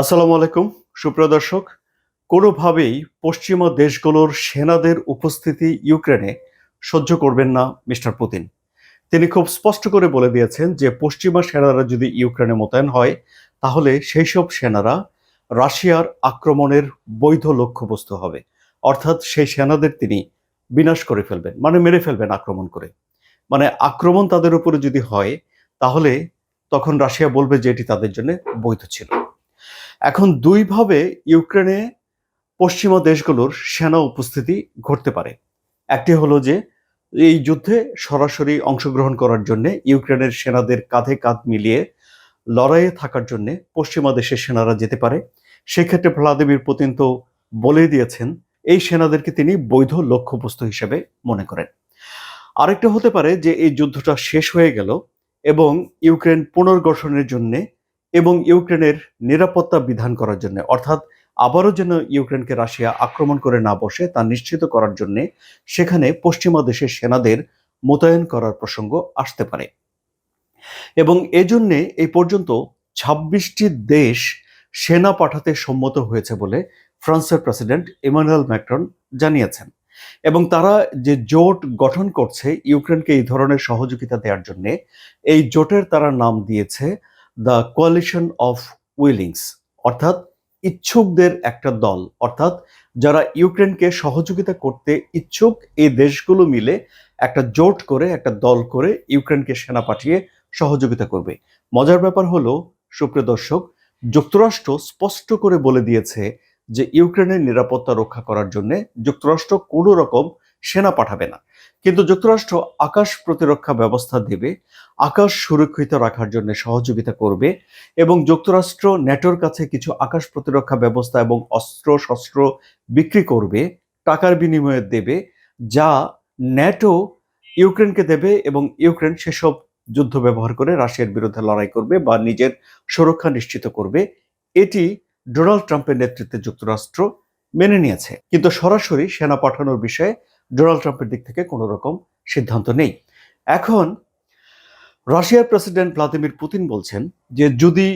আসসালামু আলাইকুম, সুপ্রিয় দর্শক। কোনোভাবেই পশ্চিমা দেশগুলোর সেনাদের উপস্থিতি ইউক্রেনে সহ্য করবেন না মিস্টার পুতিন। তিনি খুব স্পষ্ট করে বলে দিয়েছেন যে, পশ্চিমা সেনারা যদি ইউক্রেনে মোতায়েন হয়, তাহলে সেই সব সেনারা রাশিয়ার আক্রমণের বৈধ লক্ষ্যবস্তু হবে। অর্থাৎ সেই সেনাদের তিনি বিনাশ করে ফেলবেন মানে মেরে ফেলবেন আক্রমণ করে। মানে আক্রমণ তাদের উপরে যদি হয়, তাহলে তখন রাশিয়া বলবে যে, এটি তাদের জন্য বৈধ ছিল। এখন দুইভাবে ইউক্রেনে পশ্চিমা দেশগুলোর সেনা উপস্থিতি ঘটতে পারে। একটি হলো যে, এই যুদ্ধে সরাসরি অংশগ্রহণ করার জন্য ইউক্রেনের সেনাদের কাঁধে কাঁধ মিলিয়ে লড়াইয়ে থাকার জন্য পশ্চিমা দেশের সেনারা যেতে পারে। সেক্ষেত্রে ভ্লাদিমির পুতিন তো বলেই দিয়েছেন, এই সেনাদেরকে তিনি বৈধ লক্ষ্যবস্তু হিসেবে মনে করেন। আরেকটা হতে পারে যে, এই যুদ্ধটা শেষ হয়ে গেল এবং ইউক্রেন পুনর্গঠনের জন্য এবং ইউক্রেনের নিরাপত্তা বিধান করার জন্য। অর্থাৎ আবারও যেন ইউক্রেনকে রাশিয়া আক্রমণ করে না বসে, তা নিশ্চিত করার জন্য সেখানে পশ্চিমা দেশের সেনাদের মোতায়েন করার প্রসঙ্গ আসতে পারে। এবং এজন্যে এই পর্যন্ত ছাব্বিশটি দেশ সেনা পাঠাতে সম্মত হয়েছে বলে ফ্রান্সের প্রেসিডেন্ট ইমানুয়েল ম্যাক্রন জানিয়েছেন। এবং তারা যে জোট গঠন করছে ইউক্রেনকে এই ধরনের সহযোগিতা দেওয়ার জন্য, এই জোটের তারা নাম দিয়েছে দ্য কোয়ালিশন অফ উইলিংস, অর্থাৎ ইচ্ছুকদের একটা দল, অর্থাৎ যারা ইউক্রেনকে সহযোগিতা করতে ইচ্ছুক, এই দেশগুলো মিলে একটা জোট করে, একটা দল করে ইউক্রেনকে সেনা পাঠিয়ে সহযোগিতা করবে। মজার ব্যাপার হলো, সুপ্রিয় দর্শক, যুক্তরাষ্ট্র স্পষ্ট করে বলে দিয়েছে যে ইউক্রেনের নিরাপত্তা রক্ষা করার জন্য যুক্তরাষ্ট্র কোনো রকম সেনা পাঠাবে না। কিন্তু যুক্তরাষ্ট্র আকাশ প্রতিরক্ষা ব্যবস্থা দেবে, আকাশ সুরক্ষিত রাখার জন্য সহযোগিতা করবে এবং যুক্তরাষ্ট্র ন্যাটোর কাছে কিছু আকাশ প্রতিরক্ষা ব্যবস্থা এবং অস্ত্র শস্ত্র বিক্রি করবে, টাকার বিনিময়ে দেবে, যা ন্যাটো ইউক্রেনকে দেবে এবং ইউক্রেন সেসব যুদ্ধ ব্যবহার করে রাশিয়ার বিরুদ্ধে লড়াই করবে বা নিজের সুরক্ষা নিশ্চিত করবে। এটি ডোনাল্ড ট্রাম্পের নেতৃত্বে যুক্তরাষ্ট্র মেনে নিয়েছে। কিন্তু সরাসরি সেনা পাঠানোর বিষয়ে ডোনাল্ড ট্রাম্পের দিক থেকে কোনো রকম সিদ্ধান্ত নেই। এখন রাশিয়ার প্রেসিডেন্ট ভ্লাদিমির পুতিন বলছেন যে, যদি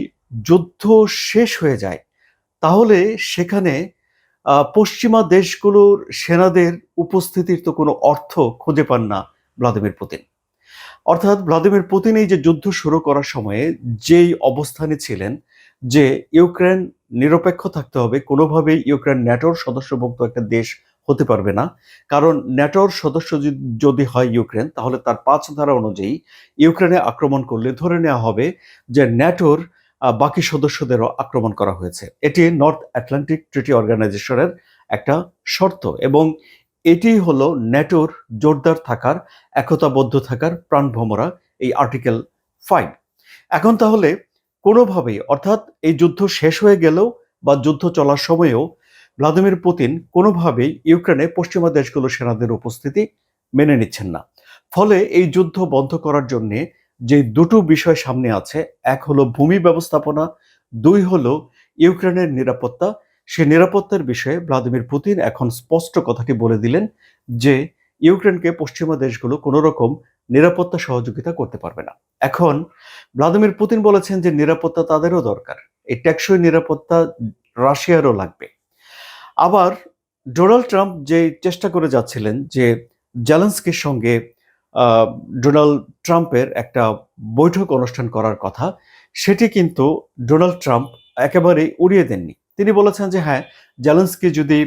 যুদ্ধ শেষ হয়ে যায়, তাহলে সেখানে পশ্চিমা দেশগুলোর সেনাদের উপস্থিতির তো কোনো অর্থ খুঁজে পান না ভ্লাদিমির পুতিন। অর্থাৎ ভ্লাদিমির পুতিন এই যে যুদ্ধ শুরু করার সময়ে যেই অবস্থানে ছিলেন যে, ইউক্রেন নিরপেক্ষ থাকতে হবে, কোনোভাবেই ইউক্রেন ন্যাটোর সদস্যভুক্ত একটা দেশ হতে পারবে না। কারণ ন্যাটোর সদস্য যদি- হয় ইউক্রেন, তাহলে তার পাঁচ ধারা অনুযায়ী ইউক্রেনে আক্রমণ করলে ধরে নেওয়া হবে যে ন্যাটোর বাকি সদস্যদেরও আক্রমণ করা হয়েছে। এটি নর্থ অ্যাটলান্টিক ট্রিটি অর্গানাইজেশনের একটা শর্ত এবং এটি হলো ন্যাটোর জোরদার থাকার, একতাবদ্ধ থাকার প্রাণভমরা এই আর্টিকেল ফাইভ। এখন তাহলে কোনোভাবেই, অর্থাৎ এই যুদ্ধ শেষ হয়ে গেলেও বা যুদ্ধ চলার সময়েও ভ্লাদিমির পুতিন কোনোভাবেই ইউক্রেনে পশ্চিমা দেশগুলোর সেনাদের উপস্থিতি মেনে নিচ্ছেন না। ফলে এই যুদ্ধ বন্ধ করার জন্য যে দুটো বিষয় সামনে আছে, এক হলো ভূমি ব্যবস্থাপনা, দুই হলো ইউক্রেনের নিরাপত্তা। সে নিরাপত্তার বিষয়ে ভ্লাদিমির পুতিন এখন স্পষ্ট কথাটি বলে দিলেন যে ইউক্রেনকে পশ্চিমা দেশগুলো কোনো রকম নিরাপত্তা সহযোগিতা করতে পারবে না। এখন ভ্লাদিমির পুতিন বলেছেন যে নিরাপত্তা তাদেরও দরকার। এই টেকসই নিরাপত্তা রাশিয়ারও লাগবে। আবার ডোনাল্ড ট্রাম্প যে চেষ্টা করে যাচ্ছিলেন যে জ্যালেন্সকের সঙ্গে ডোনাল্ড ট্রাম্পের একটা বৈঠক অনুষ্ঠান করার কথা, সেটি কিন্তু ডোনাল্ড ট্রাম্প একেবারেই উড়িয়ে দেননি। তিনি বলেছেন যে হ্যাঁ জ্যালেন্সকে যদি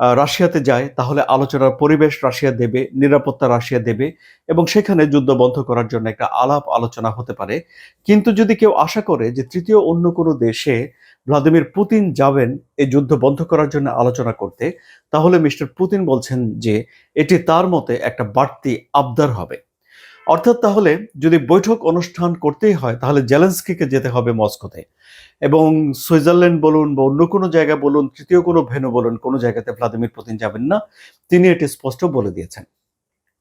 রাশিয়াতে যায়, তাহলে আলোচনার পরিবেশ রাশিয়া দেবে, নিরাপত্তা রাশিয়া দেবে এবং সেখানে যুদ্ধ বন্ধ করার জন্য একটা আলাপ আলোচনা হতে পারে। কিন্তু যদি কেউ আশা করে যে তৃতীয় অন্য কোনো দেশে ভ্লাদিমির পুতিন যাবেন এই যুদ্ধ বন্ধ করার জন্য আলোচনা করতে, তাহলে মিস্টার পুতিন বলছেন যে এটি তার মতে একটা বাড়তি আবদার হবে। অর্থাৎ তাহলে যদি বৈঠক অনুষ্ঠান করতেই হয়, তাহলে জেলেন্সকিকে যেতে হবে মস্কোতে। এবং সুইজারল্যান্ড বলুন বা অন্য কোনো জায়গা বলুন, তৃতীয় কোনো ভেনু বলুন, কোনো জায়গাতে ভ্লাদিমির পুতিন যাবেন না। তিনি এটি স্পষ্ট বলে দিয়েছেন।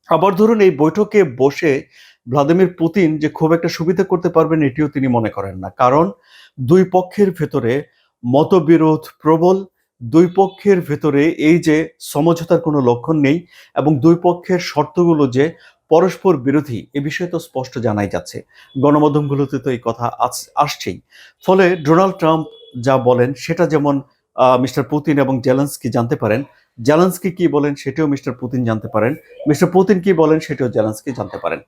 আবার ধরুন এই বৈঠকে বসে ভ্লাদিমির পুতিন যে খুব একটা সুবিধা করতে পারবেন, এটিও তিনি মনে করেন না। কারণ দুই পক্ষের ভেতরে মতবিরোধ প্রবল, দুই পক্ষের ভেতরে এই যে সমঝোতার কোনো লক্ষণ নেই, এবং দুই পক্ষের শর্তগুলো যে পরস্পর বিরোধী এ বিষয়ে তো স্পষ্ট জানাই যাচ্ছে। গণমাধ্যমগুলোতে তো এই কথা আসছেই। ফলে ডোনাল্ড ট্রাম্প যা বলেন, সেটা যেমন মিস্টার পুতিন এবং জেলেন্সকি জানতে পারেন, জেলেন্সকি কি বলেন সেটাও মিস্টার পুতিন জানতে পারেন, মিস্টার পুতিন কি বলেন সেটাও জেলেন্সকি জানতে পারেন।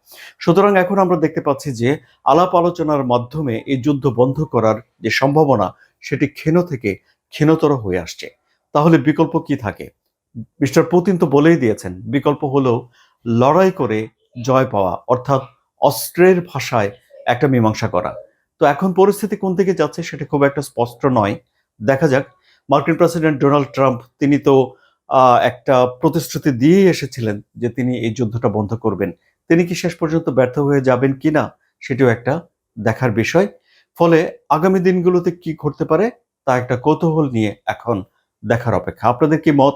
সুতরাং এখন আমরা দেখতে পাচ্ছি যে, আলাপ আলোচনার মাধ্যমে এই যুদ্ধ বন্ধ করার যে সম্ভাবনা, সেটি ক্ষীণ থেকে ক্ষীণতর হয়ে আসছে। তাহলে বিকল্প কি থাকে? মিস্টার পুতিন তো বলেই দিয়েছেন, বিকল্প হলো লড়াই করে জয় পাওয়া, অর্থাৎ অস্ত্রের ভাষায় একটা মীমাংসা করা। তো এখন পরিস্থিতি কোন দিকে যাচ্ছে সেটা খুব একটা স্পষ্ট নয়। দেখা যাক, মার্কিন প্রেসিডেন্ট ডোনাল্ড ট্রাম্প, তিনি তো একটা প্রতিশ্রুতি দিয়েই এসেছিলেন যে তিনি এই যুদ্ধটা বন্ধ করবেন। তিনি কি শেষ পর্যন্ত ব্যর্থ হয়ে যাবেন কিনা সেটিও একটা দেখার বিষয়। ফলে আগামী দিনগুলোতে কি ঘটতে পারে, তা একটা কৌতূহল নিয়ে এখন দেখার অপেক্ষা। আপনাদের কি মত?